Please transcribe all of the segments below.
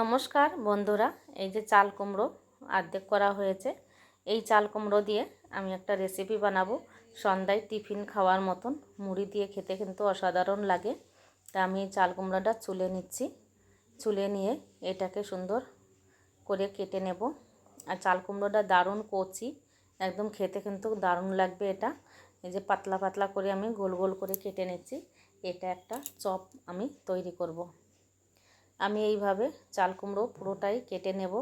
নমস্কার বন্ধুরা, এই যে চাল কুমড়ো অর্ধেক করা হয়েছে। এই চাল কুমড়ো দিয়ে আমি একটা রেসিপি বানাবো। সন্ধ্যায় টিফিন খাওয়ার মতন, মুড়ি দিয়ে খেতে কিন্তু অসাধারণ লাগে। তা আমি এই চাল কুমড়োটা চুলে নিচ্ছি। চুলে নিয়ে এটাকে সুন্দর করে কেটে নেব। আর চাল কুমড়োটা দারুণ কচি, একদম খেতে কিন্তু দারুণ লাগবে এটা। এই যে পাতলা পাতলা করে আমি গোল গোল করে কেটে নিচ্ছি। এটা একটা চপ আমি তৈরি করব। আমি এইভাবে চাল কুমড়ো পুরোটাই কেটে নেব।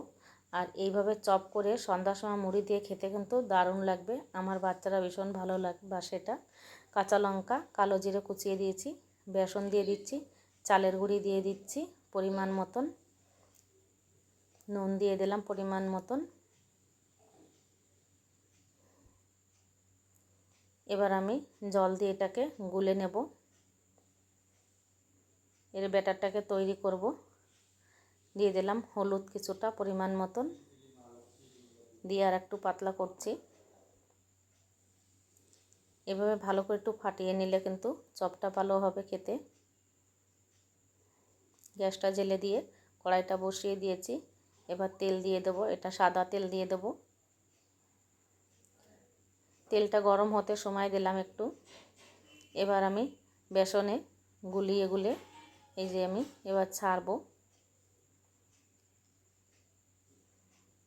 আর এইভাবে চপ করে সন্ধ্যার সময় মুড়ি দিয়ে খেতে কিন্তু দারুণ লাগবে। আমার বাচ্চারা ভীষণ ভালো লাগবে বা সেটা। কাঁচা লঙ্কা, কালো জিরে কুচিয়ে দিয়েছি, বেসন দিয়ে দিচ্ছি, চালের গুঁড়ি দিয়ে দিচ্ছি পরিমাণ মতন। নুন দিয়ে দিলাম পরিমাণ মতন। এবার আমি জল দিয়ে এটাকে গুলে নেব। এর ব্যাটারটাকে তৈরি করব। দিয়ে দিলাম হলুদ কিছুটা পরিমাণ মতন। দিয়ে আর একটু পাতলা করছি। এভাবে ভালো করে একটু ফাটিয়ে নিলে কিন্তু চপটা ভালো হবে খেতে। গ্যাসটা জেলে দিয়ে কড়াইটা বসিয়ে দিয়েছি। এবার তেল দিয়ে দেবো, এটা সাদা তেল দিয়ে দেবো। তেলটা গরম হতে সময় দিলাম একটু। এবার আমি বেসনে গুলিয়ে গুলে এই যে আমি এবার ছাড়বো।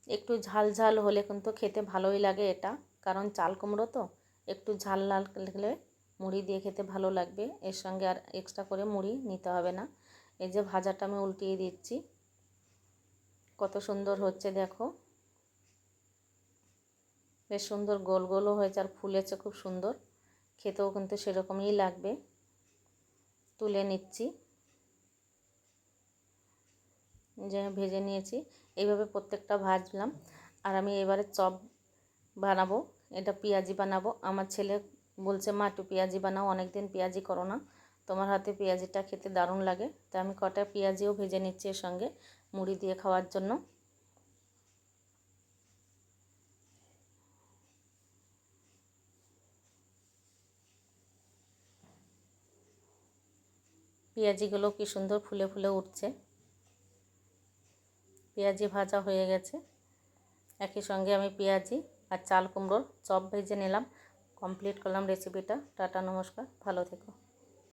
একটু ঝাল ঝাল হলে কিন্তু খেতে ভালোই লাগে এটা। কারণ চাল কুমড়ো তো, একটু ঝাল লাল লাগলে মুড়ি দিয়ে খেতে ভালো লাগবে। এর সঙ্গে আর এক্সট্রা করে মুড়ি নিতে হবে না। এই যে ভাজাটা আমি উল্টিয়ে দিচ্ছি। কত সুন্দর হচ্ছে দেখো। বেশ সুন্দর গোল গোলও হয়েছে আর ফুলেছে খুব সুন্দর। খেতেও কিন্তু সেরকমই লাগবে। তুলে নিচ্ছি। যে ভেজে নিয়েছি, এইভাবে প্রত্যেকটা ভাজলাম। আর আমি এবারে চপ বানাবো, এটা পেঁয়াজি বানাবো। আমার ছেলে বলছে, মা, একটু পেঁয়াজি বানাও অনেক দিন পেঁয়াজি করো না। তোমার হাতে পেঁয়াজিটা খেতে দারুণ লাগে। তাই আমি কটা পেঁয়াজিও ভেজে নিচ্ছি এর সঙ্গে মুড়ি দিয়ে খাওয়ার জন্য। পেঁয়াজিগুলো কি সুন্দর ফুলে ফুলে উঠছে। পেঁয়াজি ভাজা হয়ে গেছে। একই সঙ্গে আমি পেঁয়াজি আর চাল কুমড়োর চপ ভেজে নিলাম। কমপ্লিট করলাম রেসিপিটা। টাটা, নমস্কার। ভালো থেকো।